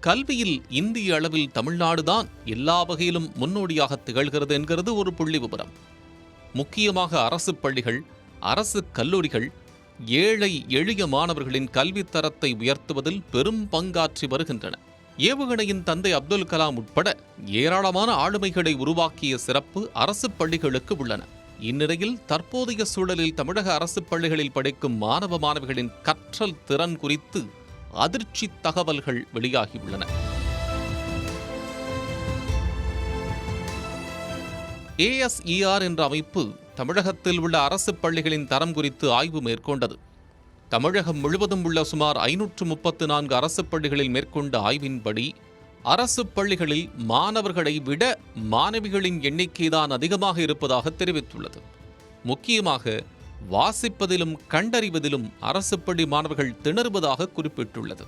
கல்வியில் இந்திய அளவில் தமிழ்நாடுதான் எல்லா வகையிலும் முன்னோடியாக திகழ்கிறது என்கிறது ஒரு புள்ளி விபரம். முக்கியமாக அரசு பள்ளிகள் அரசு கல்லூரிகள் ஏழை எளிய மாணவர்களின் கல்வித்தரத்தை உயர்த்துவதில் பெரும் பங்காற்றி வருகின்றன. ஏவுகணையின் தந்தை அப்துல் கலாம் உட்பட ஏராளமான ஆளுமைகளை உருவாக்கிய சிறப்பு அரசு பள்ளிகளுக்கு உள்ளன. இந்நிலையில் தற்போதைய சூழலில் தமிழக அரசு பள்ளிகளில் படிக்கும் மாணவ மாணவிகளின் கற்றல் திறன் குறித்து அதிர்ச்சி தகவல்கள் வெளியாகியுள்ளன. ஏஎஸ்இஆர் என்ற அமைப்பு தமிழகத்தில் உள்ள அரசு பள்ளிகளின் தரம் குறித்து ஆய்வு மேற்கொண்டது. தமிழகம் முழுவதும் உள்ள சுமார் ஐநூற்று முப்பத்து நான்கு அரசு பள்ளிகளில் மேற்கொண்ட ஆய்வின்படி அரசு பள்ளிகளில் மாணவர்களை விட மாணவிகளின் எண்ணிக்கைதான் அதிகமாக இருப்பதாக தெரிவித்துள்ளது. முக்கியமாக வாசிப்பதிலும் கண்டறிவதிலும் அரசு பள்ளி மாணவர்கள் திணறுவதாக குறிப்பிட்டுள்ளது.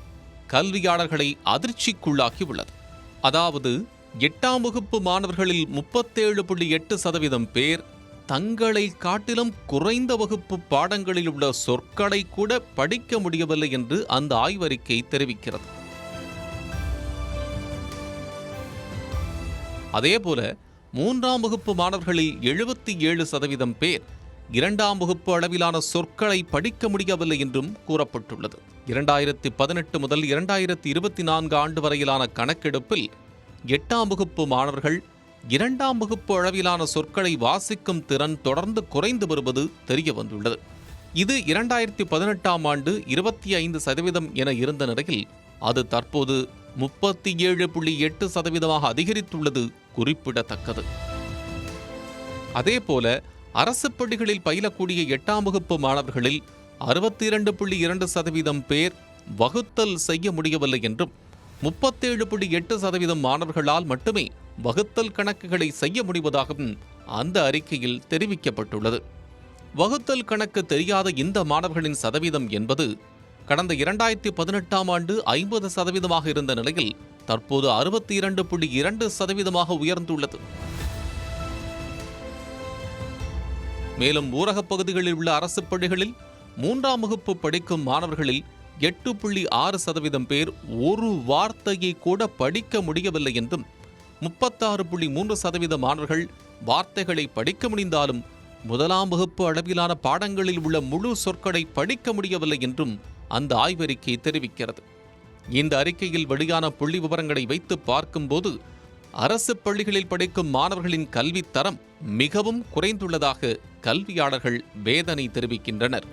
கல்வியாளர்களை அதிர்ச்சிக்குள்ளாக்கியுள்ளது. அதாவது எட்டாம் வகுப்பு மாணவர்களில் முப்பத்தேழு புள்ளி எட்டு சதவீதம் பேர் தங்களை காட்டிலும் குறைந்த வகுப்பு பாடங்களில் உள்ள சொற்களை கூட படிக்க முடியவில்லை என்று அந்த ஆய்வறிக்கை தெரிவிக்கிறது. அதேபோல மூன்றாம் வகுப்பு மாணவர்களில் எழுபத்தி ஏழு சதவீதம் பேர் இரண்டாம் வகுப்பு அளவிலான சொற்களை படிக்க முடியவில்லை என்றும் கூறப்பட்டுள்ளது. இரண்டாயிரத்தி பதினெட்டு முதல் இரண்டாயிரத்தி இருபத்தி நான்கு ஆண்டு வரையிலான கணக்கெடுப்பில் எட்டாம் வகுப்பு மாணவர்கள் இரண்டாம் வகுப்பு அளவிலான சொற்களை வாசிக்கும் திறன் தொடர்ந்து குறைந்து வருவது தெரிய வந்துள்ளது. இது இரண்டாயிரத்தி பதினெட்டாம் ஆண்டு இருபத்தி ஐந்து சதவீதம் என இருந்த நிலையில் அது தற்போது முப்பத்தி ஏழு புள்ளி எட்டு சதவீதமாக அதிகரித்துள்ளது குறிப்பிடத்தக்கது. அதேபோல அரசு பள்ளிகளில் பயிலக்கூடிய எட்டாம் வகுப்பு மாணவர்களில் அறுபத்தி இரண்டு புள்ளி இரண்டு சதவீதம் பேர் வகுத்தல் செய்ய முடியவில்லை என்றும் முப்பத்தேழு புள்ளி எட்டு சதவீதம் மாணவர்களால் மட்டுமே வகுத்தல் கணக்குகளை செய்ய முடிவதாகவும் அந்த அறிக்கையில் தெரிவிக்கப்பட்டுள்ளது. வகுத்தல் கணக்கு தெரியாத இந்த மாணவர்களின் சதவீதம் என்பது கடந்த இரண்டாயிரத்தி பதினெட்டாம் ஆண்டு ஐம்பது சதவீதமாக இருந்த நிலையில் தற்போது அறுபத்தி இரண்டு புள்ளி இரண்டு சதவீதமாக உயர்ந்துள்ளது. மேலும் ஊரகப் பகுதிகளில் உள்ள அரசு பள்ளிகளில் மூன்றாம் வகுப்பு படிக்கும் மாணவர்களில் எட்டு புள்ளி ஆறு சதவீதம் பேர் ஒரு வார்த்தையை கூட படிக்க முடியவில்லை என்றும் முப்பத்தாறு புள்ளி மூன்று சதவீத மாணவர்கள் வார்த்தைகளை படிக்க முடிந்தாலும் முதலாம் வகுப்பு அளவிலான பாடங்களில் உள்ள முழு சொற்களை படிக்க முடியவில்லை என்றும் அந்த ஆய்வறிக்கை தெரிவிக்கிறது. இந்த அறிக்கையில் வெளியான புள்ளி விவரங்களை வைத்து பார்க்கும்போது அரசு பள்ளிகளில் படிக்கும் மாணவர்களின் கல்வித்தரம் மிகவும் குறைந்துள்ளதாக கல்வியாளர்கள் வேதனை தெரிவிக்கின்றனர்.